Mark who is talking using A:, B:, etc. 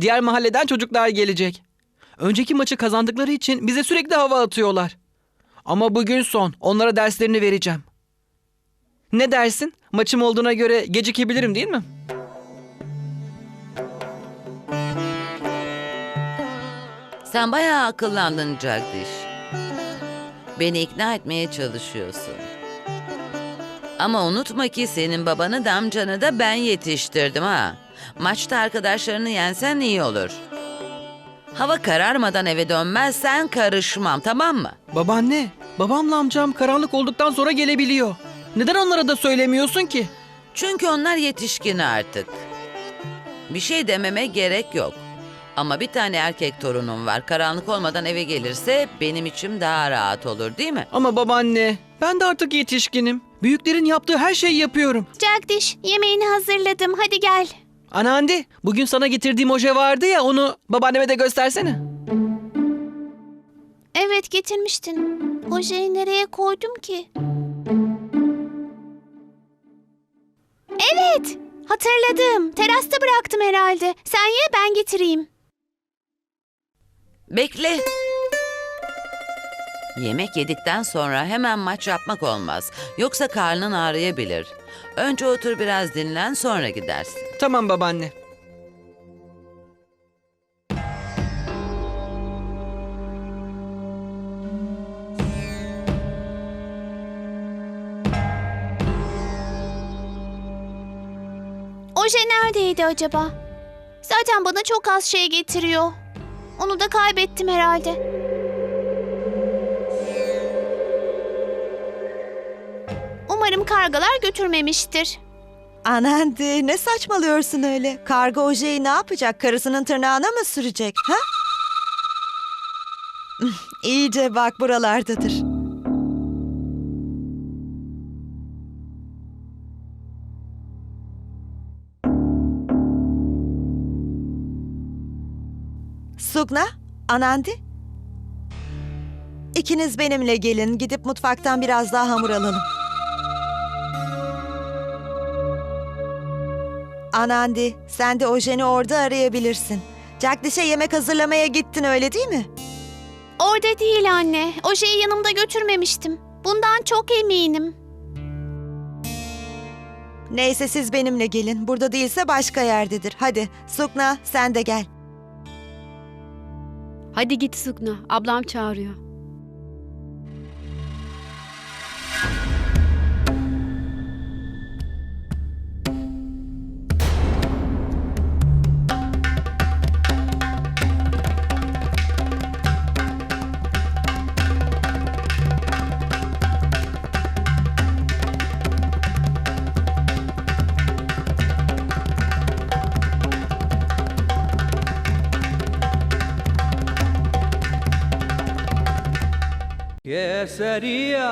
A: Diğer mahalleden çocuklar gelecek. Önceki maçı kazandıkları için bize sürekli hava atıyorlar. Ama bugün son. Onlara derslerini vereceğim. Ne dersin? Maçım olduğuna göre gecikebilirim değil mi?
B: Sen bayağı akıllandın Jagdish. Beni ikna etmeye çalışıyorsun. Ama unutma ki senin babanı da amcanı da ben yetiştirdim ha. Maçta arkadaşlarını yensen iyi olur. Hava kararmadan eve dönmezsen karışmam tamam mı?
A: Babaanne, babamla amcam karanlık olduktan sonra gelebiliyor. Neden onlara da söylemiyorsun ki?
B: Çünkü onlar yetişkin artık. Bir şey dememe gerek yok. Ama bir tane erkek torunum var. Karanlık olmadan eve gelirse benim içim daha rahat olur değil mi?
A: Ama babaanne, ben de artık yetişkinim. Büyüklerin yaptığı her şeyi yapıyorum.
C: Jagdish yemeğini hazırladım hadi gel.
A: Anandi, bugün sana getirdiğim oje vardı ya onu babaanneme de göstersene.
C: Evet getirmiştin. Ojeyi nereye koydum ki? Evet hatırladım. Terasta bıraktım herhalde. Sen ye ben getireyim.
B: Bekle. Yemek yedikten sonra hemen maç yapmak olmaz. Yoksa karnın ağrıyabilir. Önce otur biraz dinlen sonra gidersin.
A: Tamam babaanne.
C: Oje neredeydi acaba? Zaten bana çok az şey getiriyor. Onu da kaybettim herhalde. Umarım kargalar götürmemiştir.
D: Anandi ne saçmalıyorsun öyle? Karga ojeyi ne yapacak? Karısının tırnağına mı sürecek? Ha? İyice bak buralardadır. Sugna, Anandi. İkiniz benimle gelin. Gidip mutfaktan biraz daha hamur alalım. Anandi, sen de Ojen'i orada arayabilirsin. Jagdish'e yemek hazırlamaya gittin öyle değil mi?
C: Orada değil anne. Ojeyi yanımda götürmemiştim. Bundan çok eminim.
D: Neyse siz benimle gelin. Burada değilse başka yerdedir. Hadi Sukna sen de gel.
E: Hadi git Sukna. Ablam çağırıyor.
F: ¿Qué sería